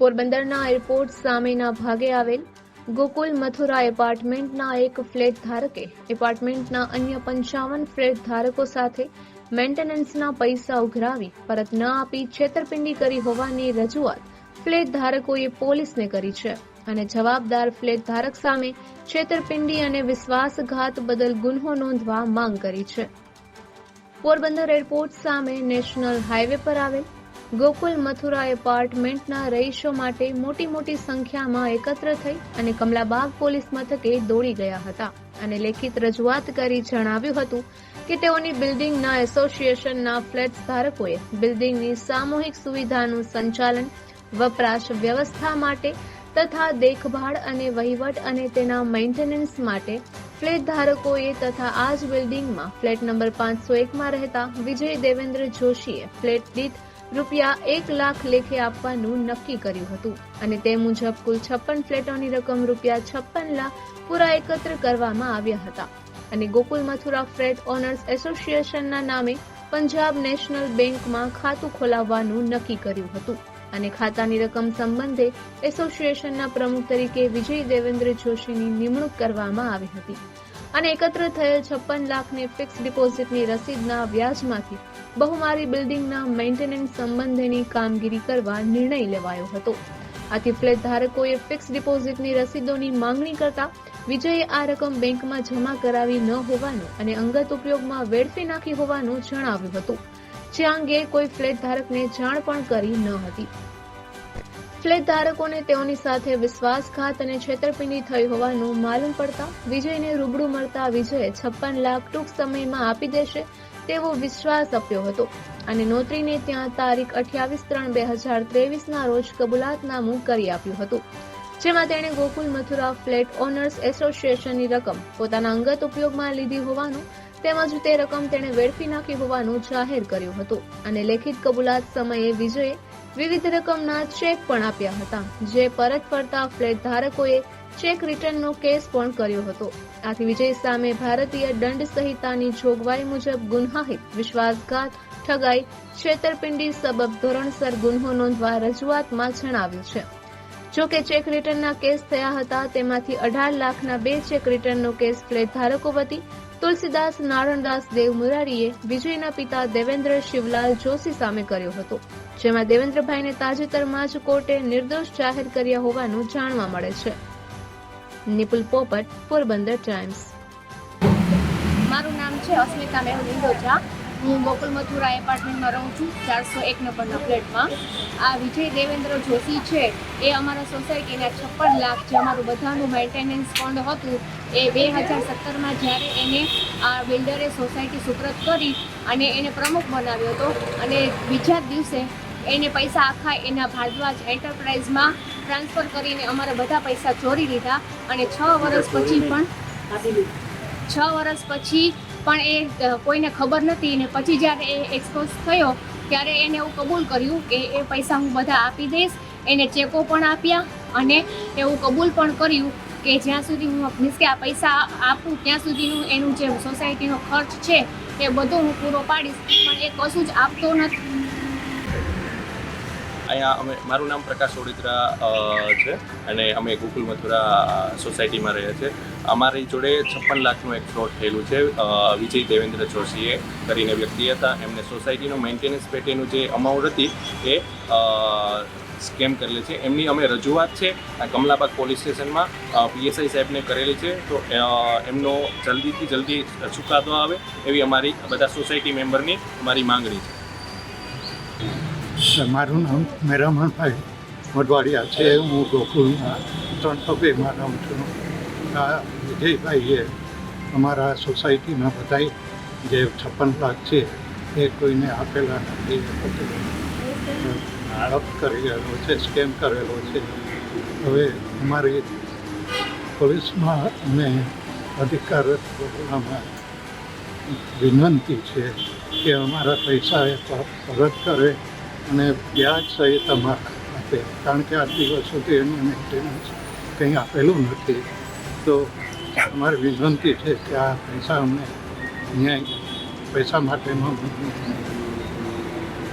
પોરબંદરના એરપોર્ટ સામેના ભાગે આવેલ ગોકુલ મથુરા એપાર્ટમેન્ટના એક ફ્લેટ ધારકે, એપાર્ટમેન્ટના અન્ય પંચાવન ફ્લેટ ધારકો સાથે મેન્ટેનન્સના પૈસા ઉઘરાવી પરત ન આપી છેતરપિંડી કરી હોવાની રજૂઆત ફ્લેટ ધારકોએ પોલીસને કરી છે અને જવાબદાર ફ્લેટ ધારક સામે છેતરપિંડી અને વિશ્વાસઘાત બદલ ગુન્હો નોંધવા માંગ કરી છે. પોરબંદર એરપોર્ટ સામે નેશનલ હાઈવે પર આવેલ ગોકુલ મથુરા એપાર્ટમેન્ટના રહીશો માટે મોટી મોટી સંખ્યામાં એકત્ર થઈ અને કમલાબાગ પોલીસ મથકે દોડી ગયા હતા. અને લેખિત રજૂઆત કરી જણાવ્યું હતું કે તેઓની બિલ્ડિંગના એસોસિએશનના ફ્લેટ ધારકોએ બિલ્ડિંગની સામૂહિક સુવિધાનું સંચાલન, વપરાશ વ્યવસ્થા માટે તથા દેખભાળ અને વહીવટ અને તેના મેન્ટેનન્સ માટે ફ્લેટ ધારકોએ તથા આ જ બિલ્ડિંગમાં ફ્લેટ નંબર પાંચસો એકમાં રહેતા વિજય દેવેન્દ્ર જોશીએ ફ્લેટ દીઠ રૂપિયા એક લાખ લેખે આપવાનું નક્કી કર્યું હતું. અને તે મુજબ કુલ છપ્પન ફ્લેટોની રકમ રૂપિયા છપ્પન લાખ પૂરા એકત્ર કરવામાં આવ્યા હતા. અને ગોકુલ મથુરા ફ્લેટ ઓનર્સ એસોસિએશનના નામે પંજાબ નેશનલ બેંકમાં ખાતું ખોલાવવાનું નક્કી કર્યું હતું. અને ખાતાની રકમ સંબંધે એસોસિએશનના પ્રમુખ તરીકે વિજય દેવેન્દ્ર જોશીની નિમણૂક કરવામાં આવી હતી. અને એકત્ર થયેલ છપ્પન લાખની ફિક્સ ડિપોઝિટની રસીદના વ્યાજમાંથી બહુમારી બિલ્ડિંગના મેન્ટેનન્સ સંબંધેની કામગીરી કરવા નિર્ણય લેવાયો હતો. આથી ફ્લેટ ધારકોએ ફિક્સ ડિપોઝિટની રસીદોની માંગણી કરતા વિજયે આ રકમ બેંકમાં જમા કરાવી ન હોવાનું અને અંગત ઉપયોગમાં વેડફી નાખી હોવાનું જણાવ્યું હતું. જે અંગે કોઈ ફ્લેટ ધારકને જાણ પણ કરી ન હતી. ફ્લેટ ધારકોને તેઓની સાથે વિશ્વાસઘાત અને છેતરપિંડી થઈ હોવાનું માલુમ પડતા વિજયને રૂબરૂ મળતા વિજયે છપ્પન લાખ ટૂંક સમયમાં આપી દેશે તેવો વિશ્વાસ આપ્યો હતો. અને નોતરીને ત્યાં તારીખ અઠ્યાવીસ ત્રણ બે હજાર ત્રેવીસના રોજ કબૂલાતનામું કરી આપ્યું હતું. જેમાં તેણે ગોકુલ મથુરા ફ્લેટ ઓનર્સ એસોસિએશનની રકમ પોતાના અંગત ઉપયોગમાં લીધી હોવાનું તેમજ તે રકમ તેણે વેડફી નાખી હોવાનું જાહેર કર્યું હતું. અને લેખિત કબૂલાત સમયે વિજયે વિવિધ રકમના ચેક પણ આપ્યા હતા, જે પરત ફરતા ફ્લેટ ધારકોએ ચેક રિટર્નનો કેસ પણ કર્યો હતો. આથી વિજય સામે ભારતીય દંડ સંહિતાની જોગવાઈ મુજબ ગુન્હાહિત, વિશ્વાસઘાત ઠગાઈ, છેતરપિંડી સબબ ધોરણસર ગુન્હો નોંધવા રજૂઆતમાં જણાવ્યું છે. જો કે ચેક રિટર્નના કેસ થયા હતા, તેમાંથી અઢાર લાખના બે ચેક રિટર્નનો કેસ ફ્લેટ ધારકો વતી તુલસીદાસ નારણદાસ દેવ મુરારીએ વિજયના પિતા દેવેન્દ્ર શિવલાલ જોશી સામે કર્યો હતો. જેમાં દેવેન્દ્રભાઈને તાજેતરમાં જ કોર્ટે નિર્દોષ જાહેર કર્યા હોવાનું જાણવા મળે છે. નિપુલ પોપટ, પોરબંદર ટાઈમ્સ. મારું નામ છે અસ્મિતા મેહુલ ઇન્દોજા હું ગોકુલ મથુરા એપાર્ટમેન્ટમાં રહું છું, ચારસો એક નંબરના ફ્લેટમાં. આ વિજય દેવેન્દ્ર જોશી છે. એ અમારા સોસાયટીના છપ્પન લાખ જે અમારું બધાનું મેન્ટેનન્સ ફંડ હતું, એ બે હજાર સત્તરમાં જ્યારે એને આ બિલ્ડરે સોસાયટી સુપ્રત કરી અને એને પ્રમુખ બનાવ્યો હતો અને બીજા દિવસે એને પૈસા આખા એના ભારદ્વાજ એન્ટરપ્રાઇઝમાં ટ્રાન્સફર કરીને અમારા બધા પૈસા ચોરી લીધા અને છ વર્ષ પછી પણ છ વર્ષ પછી પણ એ કોઈને ખબર નથી ને પછી જ્યારે એ એક્સપોઝ થયો ત્યારે એને એવું કબૂલ કર્યું કે એ પૈસા હું બધા આપી દઈશ. એને ચેકો પણ આપ્યા અને એવું કબૂલ પણ કર્યું કે જ્યાં સુધી હું મીન્સ કે આ પૈસા આપું ત્યાં સુધીનું એનું જે સોસાયટીનો ખર્ચ છે એ બધો હું પૂરો પાડીશ. પણ એ કશું જ આપતો નથી. અહીંયા અમે, મારું નામ પ્રકાશ ઓડિત્રા છે અને અમે ગોકુલ મથુરા સોસાયટીમાં રહીએ છીએ. અમારી જોડે છપ્પન લાખનું એક ફ્રોડ થયેલું છે. વિજય દેવેન્દ્ર જોશીએ કરીને વ્યક્તિ હતા. એમને સોસાયટીનું મેન્ટેનન્સ પેટેનું જે અમાઉન્ટ હતી એ સ્કેમ કરેલી છે. એમની અમે રજૂઆત છે કમલાબાગ પોલીસ સ્ટેશનમાં. પીએસઆઈ સાહેબને કરેલી છે. તો એમનો જલ્દીથી જલ્દી ચુકાદો આવે એવી અમારી બધા સોસાયટી મેમ્બરની અમારી માંગણી છે. મારું નામ મેરામણભાઈ મોઢવાડિયા છે. હું ગોકુલમાં ત્રણસો બેમાં રહું છું આ વિજયભાઈએ અમારા સોસાયટીમાં બધા જે છપ્પન લાખ છે એ કોઈને આપેલા નથી. આરોપ કરેલો છે, સ્કેમ કરેલો છે. હવે અમારી પોલીસમાં અમે અધિકાર વિનંતી છે કે અમારા પૈસા પરત કરે. અને વ્યાજ સહિત અમારા આપે કારણ કે આ દિવસ સુધી એનું મેન્ટેનન્સ કંઈ આપેલું નથી. તો અમારી વિનંતી છે કે આ પૈસા અમને ન્યાય, પૈસા માટેનો